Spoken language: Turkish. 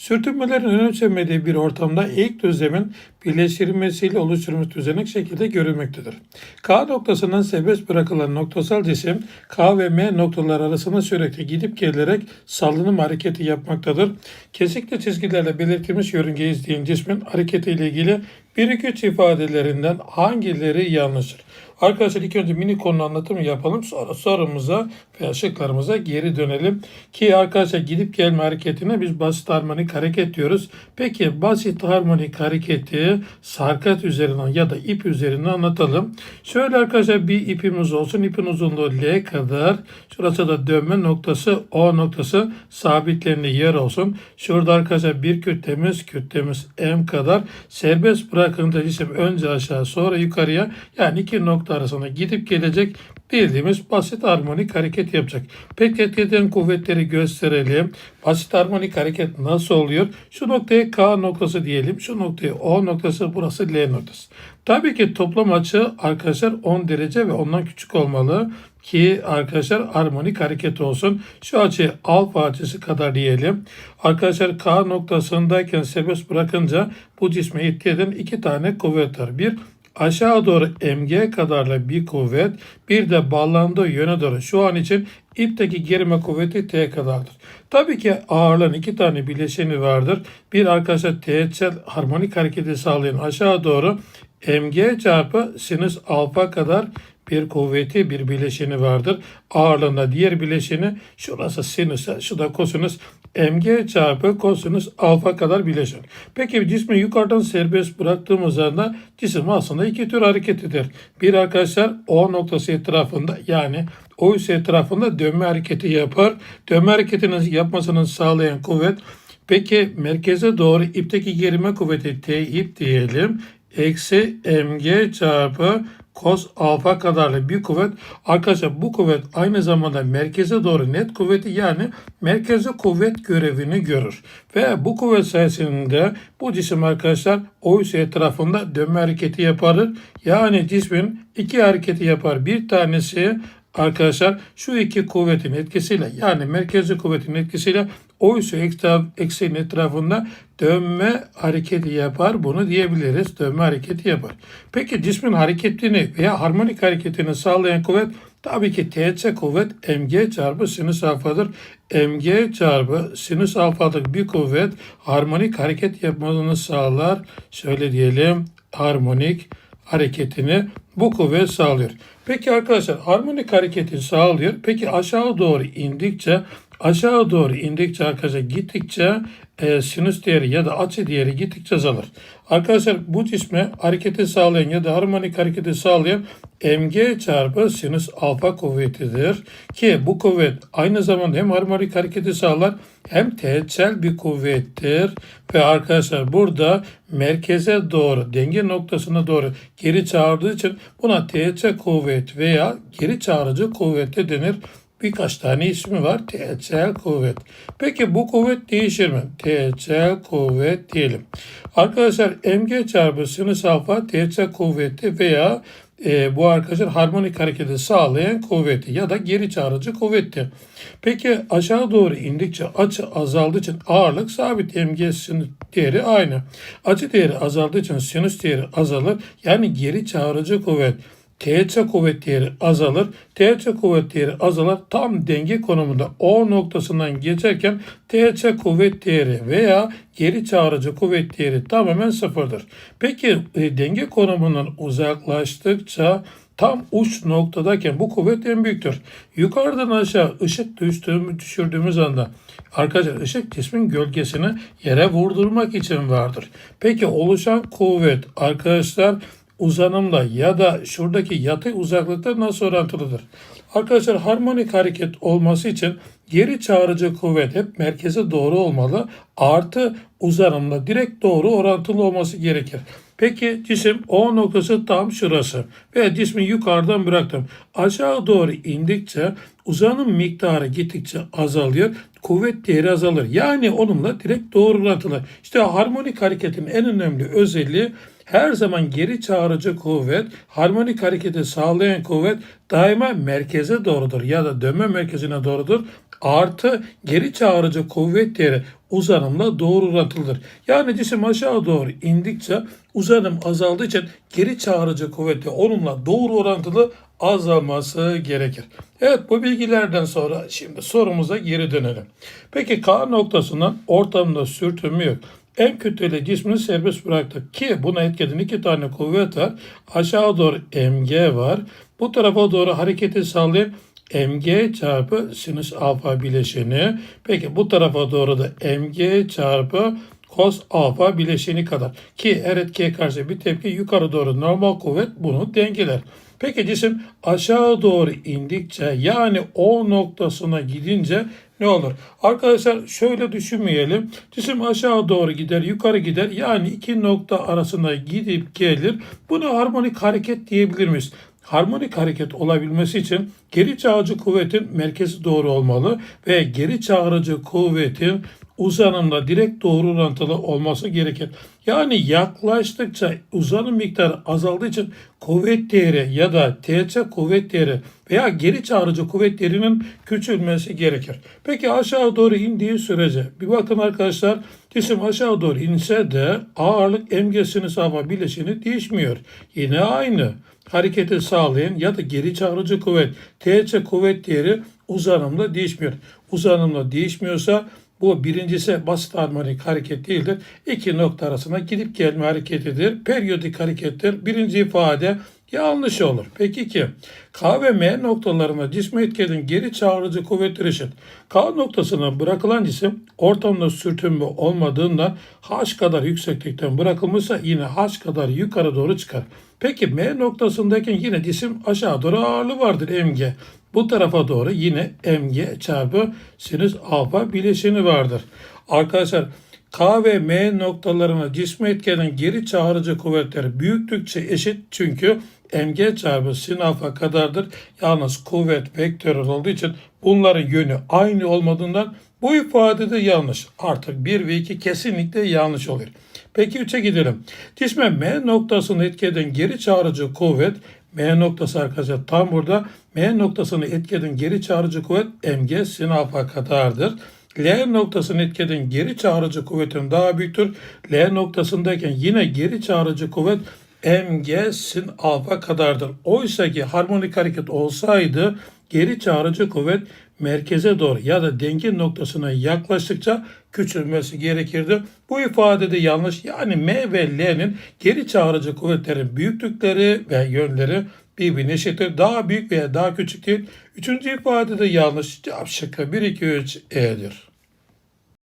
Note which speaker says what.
Speaker 1: Sürtünmelerin önemsenmediği bir ortamda ilk düzlemin birleştirilmesiyle oluşturulmuş düzenek şekilde görülmektedir. K noktasından serbest bırakılan noktasal cisim K ve M noktalar arasında sürekli gidip gelerek salınım hareketi yapmaktadır. Kesikli çizgilerle belirtilmiş yörüngeyi izleyen cismin hareketiyle ilgili bir iki ifadelerinden hangileri yanlıştır? Arkadaşlar ilk önce mini konu anlatımı yapalım. Sonra sorumuza veya şıklarımıza geri dönelim. Ki arkadaşlar gidip gelme hareketine biz basit harmonik hareket diyoruz. Peki basit harmonik hareketi sarkat üzerinden ya da ip üzerinden anlatalım. Şöyle arkadaşlar bir ipimiz olsun. İpin uzunluğu L kadar. Şurası da dönme noktası O noktası sabitlendiği yer olsun. Şurada arkadaşlar bir kütlemiz kütlemiz M kadar. Serbest bırakınca cisim önce aşağı sonra yukarıya yani iki nokta arasında gidip gelecek bildiğimiz basit harmonik hareket yapacak. Peki etkeden kuvvetleri gösterelim. Basit harmonik hareket nasıl oluyor? Şu noktaya K noktası diyelim. Şu noktaya O noktası burası L noktası. Tabii ki toplam açı arkadaşlar 10 derece ve ondan küçük olmalı ki arkadaşlar harmonik hareket olsun. Şu açıyı alfa açısı kadar diyelim. Arkadaşlar K noktasındayken serbest bırakınca bu cisme etki eden iki tane kuvvet var. Bir aşağı doğru mg kadarla bir kuvvet, bir de bağlandığı yöne doğru şu an için ipteki gerime kuvveti t kadardır. Tabii ki ağırlığın iki tane bileşeni vardır. Bir arkadaşlar teğetsel harmonik hareketi sağlayan aşağı doğru mg çarpı sinüs alfa kadar bir kuvveti bir bileşeni vardır. Ağırlığında diğer bileşeni şurası sinüs, şu da kosinüs mg çarpı kosinüs alfa kadar bileşen. Peki cismi yukarıdan serbest bıraktığımız anda cisim aslında iki tür hareket eder. Bir arkadaşlar O noktası etrafında yani o üs etrafında dönme hareketi yapar. Dönme hareketini yapmasını sağlayan kuvvet Peki merkeze doğru ipteki gerime kuvveti T ip diyelim. Eksi mg çarpı cos alfa kadarlı bir kuvvet. Arkadaşlar bu kuvvet aynı zamanda merkeze doğru net kuvveti yani merkeze kuvvet görevini görür. Ve bu kuvvet sayesinde bu cisim arkadaşlar o üs etrafında dönme hareketi yapar. Yani cismin iki hareketi yapar. Bir tanesi arkadaşlar şu iki kuvvetin etkisiyle yani merkezi kuvvetin etkisiyle o üssü eksenin etrafında dönme hareketi yapar. Bunu diyebiliriz. Dönme hareketi yapar. Peki cismin hareketini veya harmonik hareketini sağlayan kuvvet tabii ki TC kuvvet mg çarpı sinüs alfadır. mg çarpı sinüs alfalık bir kuvvet harmonik hareket yapmasını sağlar. Şöyle diyelim harmonik hareketini bu kuvvet sağlıyor. Peki arkadaşlar harmonik hareketi sağlıyor. Peki aşağı doğru indikçe aşağı doğru indikçe arkadaşlar gittikçe e, sinüs değeri ya da açı değeri gittikçe azalır. Arkadaşlar bu cisme hareketi sağlayan ya da harmonik hareketi sağlayan mg çarpı sinüs alfa kuvvetidir. Ki bu kuvvet aynı zamanda hem harmonik hareketi sağlar hem teğetsel bir kuvvettir. Ve arkadaşlar burada merkeze doğru denge noktasına doğru geri çağırdığı için buna teğetsel kuvvet veya geri çağırıcı kuvvet de denir. Birkaç tane ismi var. Teğetsel kuvvet. Peki bu kuvvet değişir mi? Teğetsel kuvvet diyelim. Arkadaşlar mg çarpı sinüs alfa teğetsel kuvveti veya e, bu arkadaşlar harmonik hareketi sağlayan kuvveti ya da geri çağırıcı kuvvetti. Peki aşağı doğru indikçe açı azaldığı için ağırlık sabit mg sinüs değeri aynı. Açı değeri azaldığı için sinüs değeri azalır. Yani geri çağırıcı kuvvet. TC kuvvet değeri azalır. TC kuvvet değeri azalır. Tam denge konumunda O noktasından geçerken TC kuvvet değeri veya geri çağırıcı kuvvet değeri tamamen sıfırdır. Peki e, denge konumundan uzaklaştıkça tam uç noktadayken bu kuvvet en büyüktür. Yukarıdan aşağı ışık düştüğümü düşürdüğümüz anda arkadaşlar ışık cismin gölgesini yere vurdurmak için vardır. Peki oluşan kuvvet arkadaşlar uzanımla ya da şuradaki yatay uzaklıkta nasıl orantılıdır? Arkadaşlar harmonik hareket olması için geri çağırıcı kuvvet hep merkeze doğru olmalı. Artı uzanımla direkt doğru orantılı olması gerekir. Peki cisim O noktası tam şurası ve cismi yukarıdan bıraktım. Aşağı doğru indikçe uzanım miktarı gittikçe azalıyor. Kuvvet değeri azalır. Yani onunla direkt doğru orantılı. İşte harmonik hareketin en önemli özelliği her zaman geri çağırıcı kuvvet, harmonik hareketi sağlayan kuvvet daima merkeze doğrudur ya da dönme merkezine doğrudur. Artı geri çağırıcı kuvvet değeri uzanımla doğru orantılıdır. Yani cisim aşağı doğru indikçe uzanım azaldığı için geri çağırıcı kuvveti onunla doğru orantılı azalması gerekir. Evet bu bilgilerden sonra şimdi sorumuza geri dönelim. Peki K noktasından ortamda sürtünme yok. En kötüyle cismini serbest bıraktık ki buna etkileyen iki tane kuvvet var. Aşağı doğru mg var. Bu tarafa doğru hareketi sağlayan mg çarpı sinüs alfa bileşeni. Peki bu tarafa doğru da mg çarpı cos alfa bileşeni kadar. Ki her etkiye karşı bir tepki yukarı doğru normal kuvvet bunu dengeler. Peki cisim aşağı doğru indikçe yani O noktasına gidince ne olur? Arkadaşlar şöyle düşünmeyelim. Cisim aşağı doğru gider, yukarı gider. Yani iki nokta arasında gidip gelir. Buna harmonik hareket diyebilir miyiz? Harmonik hareket olabilmesi için geri çağırıcı kuvvetin merkezi doğru olmalı ve geri çağırıcı kuvvetin uzanımla direkt doğru orantılı olması gerekir. Yani yaklaştıkça uzanım miktarı azaldığı için kuvvet değeri ya da TC kuvvet değeri veya geri çağırıcı kuvvet değerinin küçülmesi gerekir. Peki aşağı doğru indiği sürece bir bakın arkadaşlar cisim aşağı doğru inse de ağırlık emgesini sağma bileşeni değişmiyor. Yine aynı hareketi sağlayan ya da geri çağırıcı kuvvet TC kuvvet değeri uzanımla değişmiyor. Uzanımla değişmiyorsa bu birincisi basit harmonik hareket değildir. İki nokta arasında gidip gelme hareketidir. Periyodik harekettir. Birinci ifade yanlış olur. Peki ki K ve M noktalarına cisme etkileyen geri çağırıcı kuvvetler eşit. K noktasına bırakılan cisim ortamda sürtünme olmadığında H kadar yükseklikten bırakılmışsa yine H kadar yukarı doğru çıkar. Peki M noktasındayken yine cisim aşağı doğru ağırlığı vardır mg. Bu tarafa doğru yine mg çarpı sinüs alfa bileşeni vardır. Arkadaşlar K ve M noktalarına cisme etkileyen geri çağırıcı kuvvetler büyüktükçe eşit çünkü mg çarpı sin alfa kadardır. Yalnız kuvvet vektörel olduğu için bunların yönü aynı olmadığından bu ifade de yanlış. Artık 1 ve 2 kesinlikle yanlış oluyor. Peki 3'e gidelim. Cisme M noktasını etkeden geri çağırıcı kuvvet M noktası arkadaşlar tam burada M noktasını etkeden geri çağırıcı kuvvet mg sin alfa kadardır. L noktasını etkeden geri çağırıcı kuvvetin daha büyüktür. L noktasındayken yine geri çağırıcı kuvvet mg sin alfa kadardır. Oysa ki harmonik hareket olsaydı geri çağırıcı kuvvet merkeze doğru ya da denge noktasına yaklaştıkça küçülmesi gerekirdi. Bu ifade de yanlış. Yani M ve L'nin geri çağırıcı kuvvetlerin büyüklükleri ve yönleri birbirine eşittir. Daha büyük veya daha küçük değil. Üçüncü ifade de yanlış. Cevap şıkkı 1, 2, 3 E'dir.